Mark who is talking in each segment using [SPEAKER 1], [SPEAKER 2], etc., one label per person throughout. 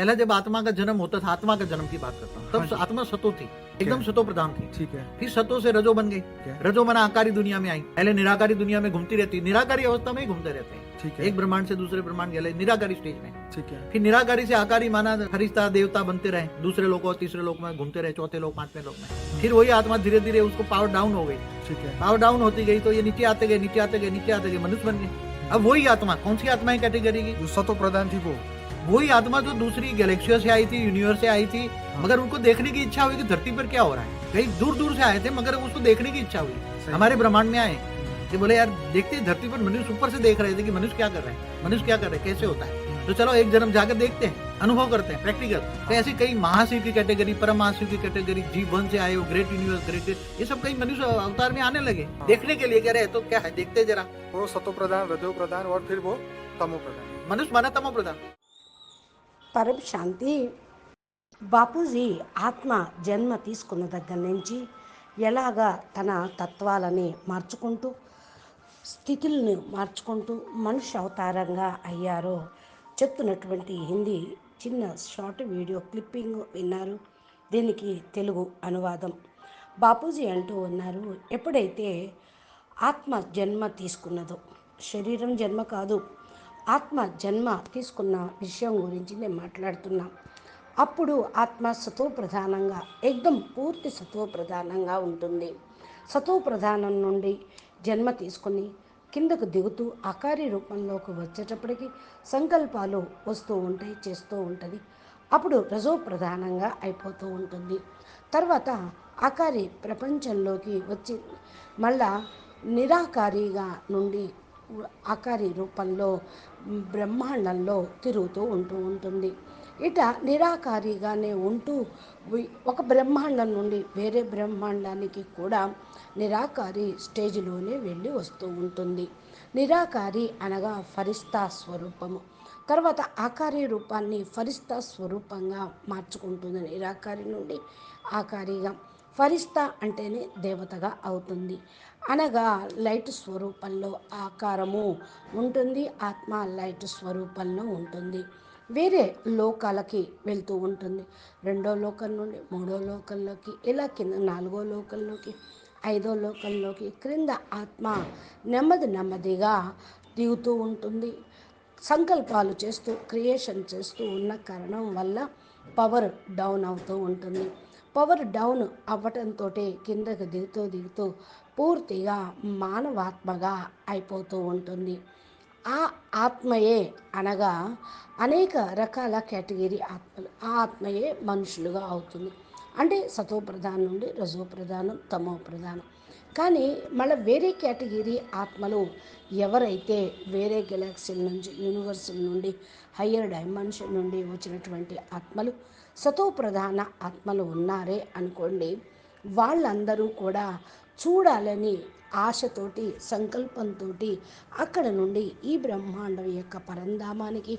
[SPEAKER 1] पहला जब आत्मा का जन्म होता था आत्मा का जन्म की बात करता हूँ
[SPEAKER 2] हाँ
[SPEAKER 1] तब
[SPEAKER 2] जी।
[SPEAKER 1] आत्मा सतो थी एकदम सतो प्रधान थी।
[SPEAKER 2] ठीक है।
[SPEAKER 1] फिर सतो से रजो बन गई। रजो मना आकारी दुनिया में आई पहले निराकारी दुनिया में घूमती रहती निराकारी अवस्था में ही घूमते रहते हैं।
[SPEAKER 2] ठीक है।
[SPEAKER 1] एक ब्रह्मांड से दूसरे ब्रह्मांड गए निराकारी स्टेज में।
[SPEAKER 2] ठीक है।
[SPEAKER 1] फिर निराकारी से आकारी माना फरिश्ता देवता बनते रहे दूसरे लोग और तीसरे लोग में घूमते रहे चौथे लोग पाँचवें लोग में। फिर वही आत्मा धीरे धीरे उसको पावर डाउन हो गई।
[SPEAKER 2] ठीक है।
[SPEAKER 1] पावर डाउन होती गई तो ये नीचे आते गए नीचे आते गए नीचे आते गए मनुष्य बन गए। अब वही आत्मा कौन सी आत्मा है कैटेगरी की?
[SPEAKER 2] जो सतो प्रधान थी वो।
[SPEAKER 1] वही आत्मा जो दूसरी गैलेक्सियों से आई थी यूनिवर्स से आई थी मगर उनको देखने की इच्छा हुई कि धरती पर क्या हो रहा है। कहीं दूर दूर से आए थे मगर उसको देखने की इच्छा हुई। हमारे ब्रह्मांड में आए। कि बोले यार देखते हैं, धरती पर मनुष्य ऊपर से देख रहे थे कि मनुष्य क्या कर रहे हैं मनुष्य क्या कर रहे हैं कैसे होता है। तो चलो एक जन्म जाकर देखते हैं अनुभव करते हैं प्रैक्टिकल तो ऐसी कई महाशिव की कैटेगरी परम महाशिव की कैटेगरी जीव वन से आए हो ग्रेट यूनिवर्स ग्रेट ये सब कई मनुष्य अवतार में आने लगे देखने के लिए कह रहे हैं, तो क्या है देखते जरा.
[SPEAKER 2] वो सतो प्रधान रजो प्रधान और फिर वो तमो प्रधान
[SPEAKER 1] मनुष्य माना तमो प्रधान
[SPEAKER 3] పరం శాంతి. బాపూజీ ఆత్మ జన్మ తీసుకున్న దగ్గర నుంచి ఎలాగా తన తత్వాలని మార్చుకుంటూ స్థితులను మార్చుకుంటూ మనుష్య అవతారంగా అయ్యారో చెప్తున్నటువంటి హిందీ చిన్న షార్ట్ వీడియో క్లిప్పింగ్ విన్నారు. దీనికి తెలుగు అనువాదం. బాపూజీ అంటూ ఉన్నారు ఎప్పుడైతే ఆత్మ జన్మ తీసుకున్నదో శరీరం జన్మ కాదు ఆత్మ జన్మ తీసుకున్న విషయం గురించి నేను మాట్లాడుతున్నాను అప్పుడు ఆత్మ సతో ప్రధానంగా ఎగ్దం పూర్తి సతో ప్రధానంగా ఉంటుంది. సతో ప్రధానం నుండి జన్మ తీసుకొని కిందకు దిగుతూ అకారి రూపంలోకి వచ్చేటప్పటికి సంకల్పాలు వస్తూ ఉంటాయి చేస్తూ ఉంటుంది. అప్పుడు రజో ప్రధానంగా అయిపోతూ ఉంటుంది. తర్వాత అకారి ప్రపంచంలోకి వచ్చి మళ్ళా నిరాకారిగా నుండి ఆకారి రూపంలో బ్రహ్మాండంలో తిరుగుతూ ఉంటూ ఉంటుంది. ఇట నిరాకారిగానే ఉంటూ ఒక బ్రహ్మాండం నుండి వేరే బ్రహ్మాండానికి కూడా నిరాకారి స్టేజ్లోనే వెళ్ళి వస్తూ ఉంటుంది. నిరాకారి అనగా ఫరిస్తా స్వరూపము. తర్వాత ఆకారి రూపాన్ని ఫరిస్తా స్వరూపంగా మార్చుకుంటుంది నిరాకారి నుండి ఆకారిగా. ఫరిస్తా అంటేనే దేవతగా అవుతుంది. అనగా లైట్ స్వరూపంలో ఆకారము ఉంటుంది ఆత్మ లైట్ స్వరూపంలో ఉంటుంది. వేరే లోకాలకి వెళ్తూ ఉంటుంది. రెండో లోకం నుండి మూడో లోకంలోకి ఇలా కింద నాలుగో లోకంలోకి ఐదో లోకంలోకి క్రింద ఆత్మ నెమ్మది నెమ్మదిగా దిగుతూ ఉంటుంది. సంకల్పాలు చేస్తూ క్రియేషన్ చేస్తూ ఉన్న కారణం వల్ల పవర్ డౌన్ అవుతూ ఉంటుంది. పవర్ డౌన్ అవ్వటంతో కిందకి దిగుతూ దిగుతూ పూర్తిగా మానవాత్మగా అయిపోతూ ఉంటుంది. ఆ ఆత్మయే అనగా అనేక రకాల కేటగిరీ ఆత్మలు. ఆ ఆత్మయే మనుషులుగా అవుతుంది. అంటే సతో ప్రధానం నుండి రజో ప్రధానం తమో ప్రధానం కానీ మళ్ళీ వేరే కేటగిరీ ఆత్మలు ఎవరైతే వేరే గెలాక్సీల నుంచి యూనివర్సల్ నుండి హయ్యర్ డైమెన్షన్ నుండి వచ్చినటువంటి ఆత్మలు సతో ప్రధాన ఆత్మలు ఉన్నారే అనుకోండి వాళ్ళందరూ కూడా చూడాలని ఆశతోటి సంకల్పంతో అక్కడ నుండి ఈ బ్రహ్మాండం యొక్క పరంధామానికి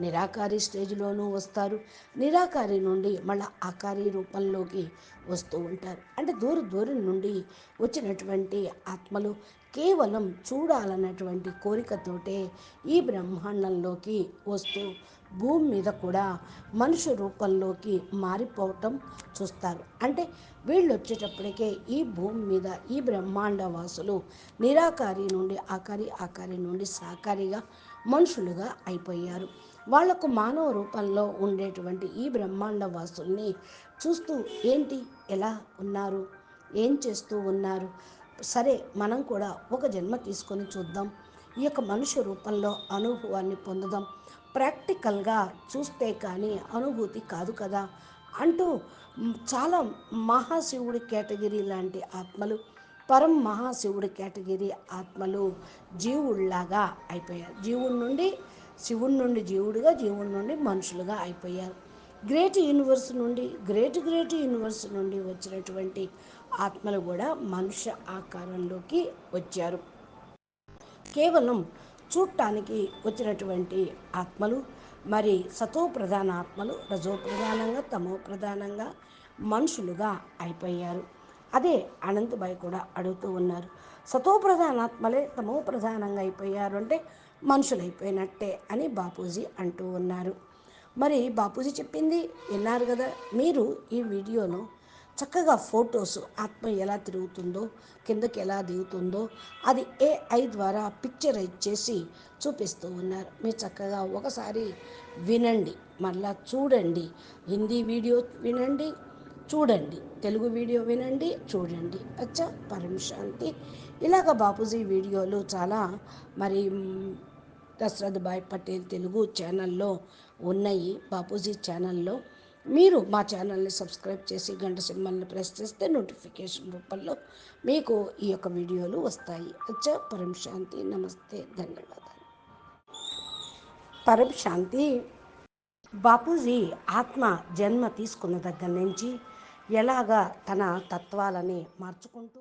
[SPEAKER 3] నిరాకారి స్టేజ్లోనూ వస్తారు. నిరాకారి నుండి మళ్ళీ ఆకారి రూపంలోకి వస్తూ ఉంటారు. అంటే దూర దూరం నుండి వచ్చినటువంటి ఆత్మలు కేవలం చూడాలన్నటువంటి కోరికతోటే ఈ బ్రహ్మాండంలోకి వస్తూ భూమి మీద కూడా మనుషు రూపంలోకి మారిపోవటం చూస్తారు. అంటే వీళ్ళు వచ్చేటప్పటికే ఈ భూమి మీద ఈ బ్రహ్మాండ వాసులు నిరాకారి నుండి ఆకారి ఆకారి నుండి సాకారిగా మనుషులుగా అయిపోయారు. వాళ్ళకు మానవ రూపంలో ఉండేటువంటి ఈ బ్రహ్మాండ వాసుల్ని చూస్తూ ఏంటి ఎలా ఉన్నారు ఏం చేస్తూ ఉన్నారు? సరే మనం కూడా ఒక జన్మ తీసుకొని చూద్దాం. ఈ యొక్క మనుష్య రూపంలో అనుభవాన్ని పొందుదాం. ప్రాక్టికల్గా చూస్తే కానీ అనుభూతి కాదు కదా? అంటూ చాలా మహాశివుడి కేటగిరీ లాంటి ఆత్మలు పరం మహాశివుడి కేటగిరీ ఆత్మలు జీవుల్లాగా అయిపోయారు. జీవుడి నుండి శివుడి నుండి జీవుడిగా జీవుడి నుండి మనుషులుగా అయిపోయారు. గ్రేట్ యూనివర్స్ నుండి గ్రేట్ గ్రేట్ యూనివర్స్ నుండి వచ్చినటువంటి ఆత్మలు కూడా మనుష్య ఆకారంలోకి వచ్చారు. కేవలం చూడటానికి వచ్చినటువంటి ఆత్మలు మరి సతో ప్రధాన ఆత్మలు రజో ప్రధానంగా తమో ప్రధానంగా మనుషులుగా అయిపోయారు. అదే అనంతబాయ్ కూడా అడుగుతూ ఉన్నారు. సతో ప్రధాన ఆత్మలే తమో ప్రధానంగా అయిపోయారు అంటే మనుషులు అయిపోయినట్టే అని బాపూజీ అంటూ ఉన్నారు. మరి బాపూజీ చెప్పింది విన్నారు కదా మీరు ఈ వీడియోను చక్కగా ఫొటోస్ ఆత్మ ఎలా తిరుగుతుందో కిందకి ఎలా దిగుతుందో అది ఏఐ ద్వారా పిక్చరైజ్ చేసి చూపిస్తూ ఉన్నారు. మీరు చక్కగా ఒకసారి వినండి మళ్ళా చూడండి. హిందీ వీడియో వినండి చూడండి. తెలుగు వీడియో వినండి చూడండి. అచ్చా పరమ శాంతి ఇలాగ బాపూజీ వీడియోలు చాలా మరి దశరథ్ భాయ్ పటేల్ తెలుగు ఛానల్లో ఉన్నాయి. బాపూజీ ఛానల్లో మీరు మా ఛానల్ని సబ్స్క్రైబ్ చేసి గంట సింబల్ని ప్రెస్ చేస్తే నోటిఫికేషన్ రూపంలో మీకు ఈ యొక్క వీడియోలు వస్తాయి. అచ్చా పరం శాంతి నమస్తే. ధన్యవాదాలు. పరం శాంతి బాపూజీ ఆత్మ జన్మ తీసుకున్న దగ్గర నుంచి ఎలాగా తన తత్వాలని మార్చుకుంటూ